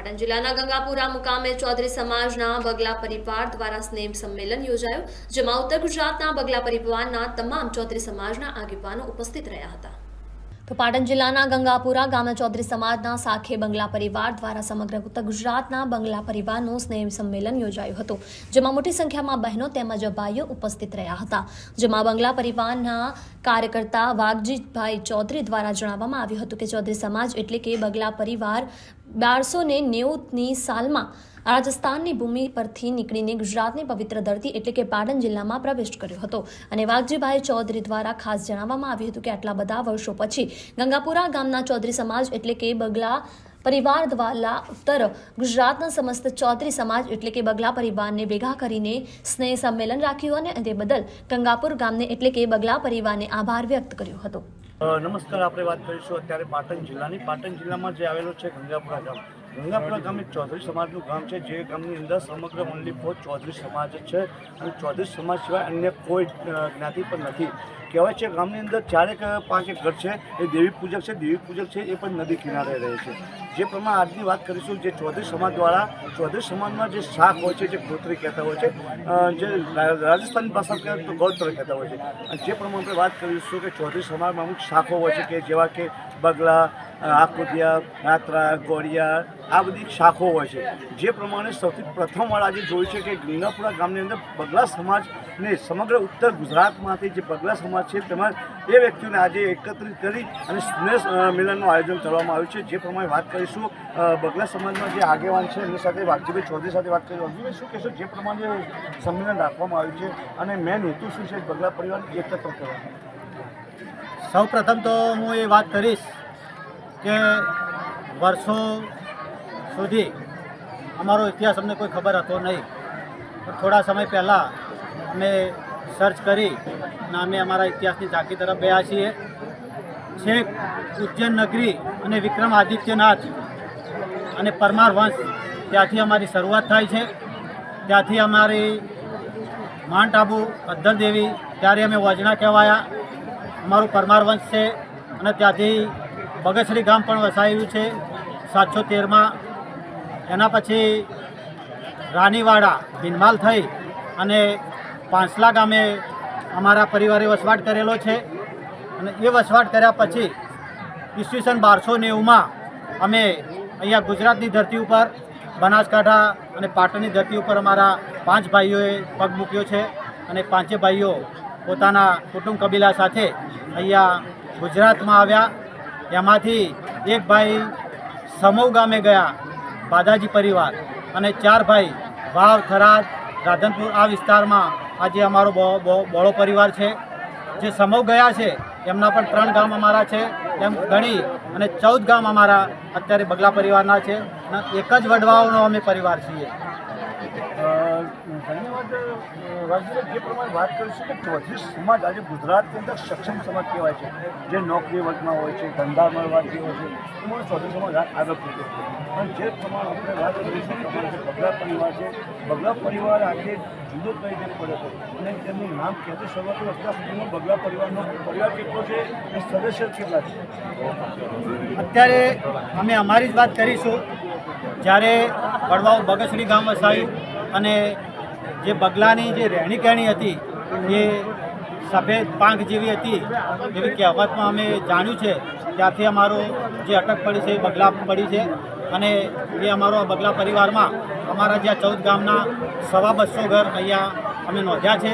પાટણ જિલ્લાના ગંગાપુરા મુકામે ચૌધરી સમાજના બગલા પરિવાર દ્વારા સ્નેહ સંમેલન યોજાયું, જેમાં ઉત્તર ગુજરાતના બગલા પરિવારના તમામ ચૌધરી સમાજના આગેવાનો ઉપસ્થિત રહ્યા હતા. તો પાટણ જિલ્લાના ગંગાપુરા ગામે ચૌધરી સમાજના સાખે બંગલા પરિવાર દ્વારા સમગ્ર ઉત્તર ગુજરાતના બંગલા પરિવારનું સ્નેહ સંમેલન યોજાયું હતું, જેમાં મોટી સંખ્યામાં બહેનો તેમજ ભાઈઓ ઉપસ્થિત રહ્યા હતા. જેમાં બંગલા પરિવારના કાર્યકર્તા વાઘજીભાઈ ચૌધરી દ્વારા જણાવવામાં આવ્યું હતું કે ચૌધરી સમાજ એટલે કે બંગલા પરિવાર બારસો ને નેવુંની સાલમાં રાજસ્થાનની ભૂમિ પરથી નીકળીને ગુજરાતની પવિત્ર ધરતી એટલે કે પાટણ જિલ્લામાં પ્રવેશ કર્યો હતો. અને વાઘજીભાઈ ચૌધરી દ્વારા ખાસ જણાવવામાં આવ્યું હતું કે આટલા બધા વર્ષો પછી ગંગાપુરા ગામના ચૌધરી સમાજ એટલે કે બગલા પરિવાર દ્વારા ઉત્તર ગુજરાતના સમસ્ત ચૌધરી સમાજ એટલે કે બગલા પરિવારને ભેગા કરીને સ્નેહ સંમેલન રાખ્યું અને તે બદલ ગંગાપુર ગામને એટલે કે બગલા પરિવારને આભાર વ્યક્ત કર્યો હતો. નમસ્કાર, આપણે વાત કરીશું અત્યારે પાટણ જિલ્લાની. પાટણ જિલ્લામાં જે આવેલો છે ગંગાપુરા ગામ ગંગાપુરા ગામ એક ચૌધરી સમાજનું ગામ છે. જે ગામની અંદર સમગ્ર ઓનલી ફોર ચૌધરી સમાજ જ છે અને ચૌધરી સમાજ સિવાય અન્ય કોઈ જ્ઞાતિ પણ નથી. કહેવાય છે ગામની અંદર ચારેક, પાંચેક ઘર છે. એ દેવી પૂજક છે. દેવી પૂજક છે એ પણ નદી કિનારે રહે છે. જે પ્રમાણે આજની વાત કરીશું, જે ચૌધરી સમાજ દ્વારા, ચૌધરી સમાજમાં જે શાખ હોય છે, જે ગોત્રી કહેતા હોય છે જે રાજસ્થાની ભાષામાં કહેવાય તો ગૌત્ર કહેતા હોય છે. અને જે પ્રમાણે આપણે વાત કરીશું કે ચૌધરી સમાજમાં અમુક શાખો હોય છે કે જેવા કે બગલા આકુદિયા રાત્રા ગોળિયા, આ બધી શાખો હોય છે. જે પ્રમાણે સૌથી પ્રથમવાર આજે જોયું છે કે ગંગાપુરા ગામની અંદર બગલા સમાજને સમગ્ર ઉત્તર ગુજરાતમાંથી જે બગલા સમાજ છે તેમાં એ વ્યક્તિઓને આજે એકત્રિત કરી અને સ્નેહ મિલનનું આયોજન કરવામાં આવ્યું છે. જે પ્રમાણે વાત કરીશું બગલા સમાજમાં જે આગેવાન છે, એમની સાથે વાઘજીભાઈ ચૌધરી સાથે વાત કરી. વાઘજીભાઈ શું કહેશો, જે પ્રમાણે સંમેલન રાખવામાં આવ્યું છે અને મેન હેતુ શું છે બગલા પરિવાર એકત્ર કરવાનો સૌ પ્રથમ તો હું એ વાત કરીશ કે વર્ષો સુધી અમારો ઇતિહાસ અમને કોઈ ખબર હતો નહીં. થોડા સમય પહેલાં અમે સર્ચ કરી અને અમે અમારા ઇતિહાસની ઝાંકી તરફ ગયા છીએ. છેક ઉજ્જૈન નગરી અને વિક્રમ આદિત્યનાથ અને પરમાર વંશ, ત્યાંથી અમારી શરૂઆત થાય છે. ત્યાંથી અમારી માઉન્ટ આબુ પદ્ધર દેવી, ત્યારે અમે વજણા કહેવાયા. અમારું પરમાર વંશ છે અને ત્યાંથી બગસરી ગામ પણ વસાયેલું છે, સાતસો તેરમાં. એના પછી રાનીવાડા, ભીનમાલ થઈ અને પાંસલા ગામે અમારા પરિવારે વસવાટ કરેલો છે અને એ વસવાટ કર્યા પછી ઈસવીસન બારસો નેવુંમાં અમે અહીંયા ગુજરાતની ધરતી ઉપર, બનાસકાંઠા અને પાટણની ધરતી ઉપર અમારા પાંચ ભાઈઓએ પગ મૂક્યો છે અને પાંચે ભાઈઓ પોતાના કુટુંબ કબીલા સાથે અહીંયા ગુજરાતમાં આવ્યા. એમાંથી એક ભાઈ સમૂહ ગામે ગયા બાદાજી પરિવાર અને ચાર ભાઈ વાવ થરાદ, રાધનપુર આ વિસ્તારમાં આજે અમારો બોળો પરિવાર છે. જે સમૂહ ગયા છે, એમના પણ ત્રણ ગામ અમારા છે. એમ ગણી અને ચૌદ ગામ અમારા અત્યારે બગલા પરિવારના છે. અને એક જ વડવાઓનો અમે પરિવાર છીએ. ધન્યવાદ અ, જે પ્રમાણે વાત કરીશું કે ચૌધરી સમાજ આજે ગુજરાતની અંદર સક્ષમ સમાજ કહેવાય છે. જે નોકરી વર્ગમાં હોય છે ધંધા મળવાથી હોય છે એમાં ચૌધરી સમાજ આગળ વધ્યો છે. પણ જે પ્રમાણે આપણે વાત કરીશું કે બગલા પરિવાર છે બગલા પરિવાર આજે જુદો રીતે પડે છે? અને તેમનું નામ કહેતી શરૂઆત અત્યાર સુધીમાં બગલા પરિવારનો પરિવાર કેટલો છે એ સદસ્ય કેટલા છે? અત્યારે અમે અમારી જ વાત કરીશું. જ્યારે વડવાઓ બગસરી ગામ વસાયું અને જે બગલાની જે રહેણી કહેણી હતી, એ સફેદ પાંખ જેવી હતી એવી કહેવતમાં અમે જાણ્યું છે. ત્યાંથી અમારો જે અટક પડી છે, એ બગલા પડી છે અને એ અમારો બગલા પરિવારમાં અમારા જ્યાં ચૌદ ગામના સવા બસો ઘર અહીંયા અમે નોંધ્યા છે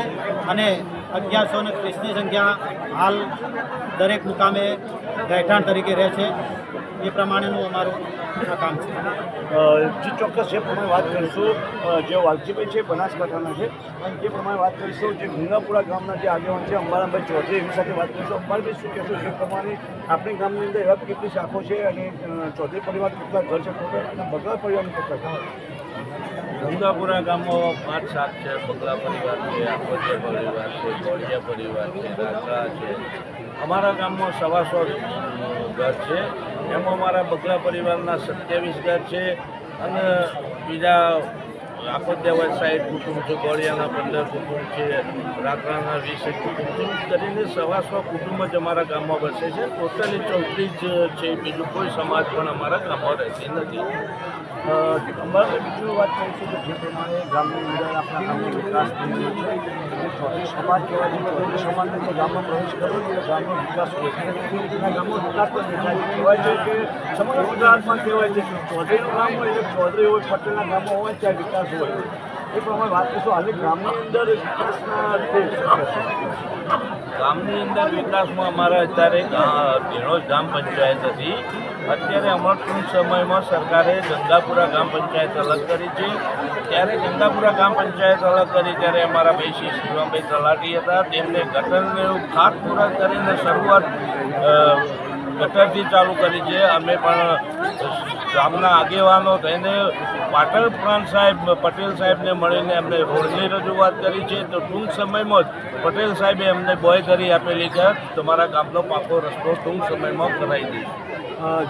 અને અગિયારસો ને ત્રીસની સંખ્યા હાલ દરેક મુકામે રહેઠાણ તરીકે રહે છે. એ પ્રમાણેનું અમારું આ કામ છે. જે ચોક્કસ જે પ્રમાણે વાત કરીશું જે વાલજીભાઈ છે બનાસકાંઠાના છે અને જે પ્રમાણે વાત કરીશું જે ગંગાપુરા ગામના જે આગેવાન છે અંબારામભાઈ ચૌધરી એમની સાથે વાત કરીશું. અંબારભાઈ શું કહેશો જે પ્રમાણે આપણી ગામની અંદર એવા કેટલી શાખો છે અને ચૌધરી પરિવાર કેટલા ઘર છે અને બગલા પરિવારનું કેટલા ઘર ગંગાપુરા ગામમાં પાંચ સાત છે બગલા પરિવાર છે આંબોડિયા પરિવાર છે ગોળિયા પરિવાર છે રાજા છે. અમારા ગામમાં સવાસો ઘર છે. એમાં મારા બગલા પરિવારના સત્યાવીસ ઘર છે અને બીજા આંબોડિયા સાઈડ કુટુંબ છે, ગોળિયાના પંદર કુટુંબ છે રાકડાના વીસ એક કુટુંબ છે. સવા સવાસો કુટુંબ જ અમારા ગામમાં વસે છે. ટોટલી ચૌધરી જ છે બીજું કોઈ સમાજ પણ અમારા ગામમાં રહેતી નથી. અમારે બીજું વાત કરીશું કે જે પ્રમાણે ગામની અંદર આપણા ગામનો વિકાસ થઈ રહ્યો છે ચૌધરી સમાજ કહેવાય છે. ચોથી સમાજને તો ગામમાં પ્રવેશ કરવો જોઈએ ગામનો વિકાસ હોય ગામનો વિકાસ પણ કહેવાય છે કે સમગ્ર ગુજરાતમાં કહેવાય છે કે ચૌધરીનું ગામ હોય, એટલે ચૌધરી હોય, પટેલના ગામો હોય, ત્યાં વિકાસ હોય? એ પ્રમાણે વાત કરીશું. આજે ગામની અંદર? ગામની અંદર વિકાસમાં અમારા અત્યારે ભીણોજ ગ્રામ પંચાયત હતી. અત્યારે અમારા ટૂંક સમયમાં સરકારે ગંગાપુરા ગ્રામ પંચાયત અલગ કરી છે. ત્યારે ગંગાપુરા ગ્રામ પંચાયત અલગ કરી, ત્યારે અમારા ભાઈ શ્રી શિવાભાઈ તલાટી હતા. તેમને ગટરને ખાતમુહૂર્ત કરીને શરૂઆત ગટરથી ચાલુ કરી છે. અમે પણ ગામના આગેવાનો થઈને પાટણ પ્રાંત સાહેબ પટેલ સાહેબને મળીને એમને રોડની રજૂઆત કરી છે. તો ટૂંક સમયમાં જ પટેલ સાહેબે એમને બોય કરી આપેલી કે તમારા ગામનો પાકો રસ્તો ટૂંક સમયમાં કરાવી દઈશ.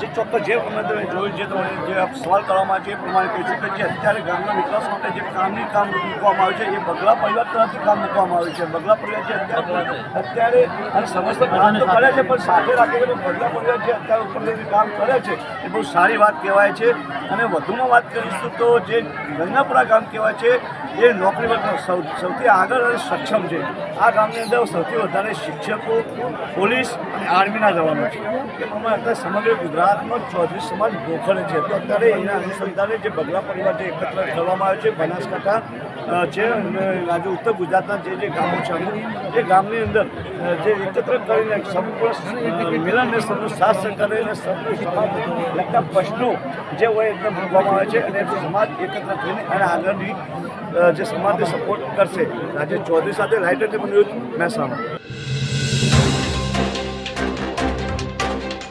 જે ચોક્કસ જે પ્રમાણે તમે જોયું જે તમે જે સવાલ કરવામાં છે એ પ્રમાણે કહીશું કે જે અત્યારે ગામના વિકાસ માટે જે કામની કામ મૂકવામાં આવે છે એ બગલા પરિવાર તરફથી કામ મૂકવામાં આવે છે. બગલા પરિવાર જે અત્યારે અત્યારે અને સમસ્ત કામ તો કરે છે પણ સાથે રાખીને બગલા પરિવાર જે અત્યારે ઉપર જે કામ કરે છે એ બહુ સારી વાત કહેવાય છે. અને વધુમાં વાત કરીશું તો જે ગંગાપુરા ગામ કહેવાય છે, એ નોકરી સૌ, સૌથી આગળ અને સક્ષમ છે. આ ગામની અંદર સૌથી વધારે શિક્ષકો, પોલીસ અને આર્મીના જવાનો છે. એ પ્રમાણે અત્યારે સમગ્ર ગુજરાતમાં ચૌધરી સમાજ ગોખરે છે. તો અત્યારે એના અનુસંધાને જે બગલા પરિવાર જે એકત્ર કરવામાં આવે છે, બનાસકાંઠા જે છે અને ઉત્તર ગુજરાતના જે જે ગામો છે એ ગામની અંદર જે એકત્ર કરીને સંપૂર્ણ મિલનને સૌનો સાથ સહકાર અને સૌને લગતા પ્રશ્નો જે હોય એકદમ મૂકવામાં આવે છે અને સમાજ એકત્ર થઈને અને આગળની જે સમાજને સપોર્ટ કરશે. રાજ્ય ચૌધરી સાથે લાઇટર ન્યૂઝ મહેસાણા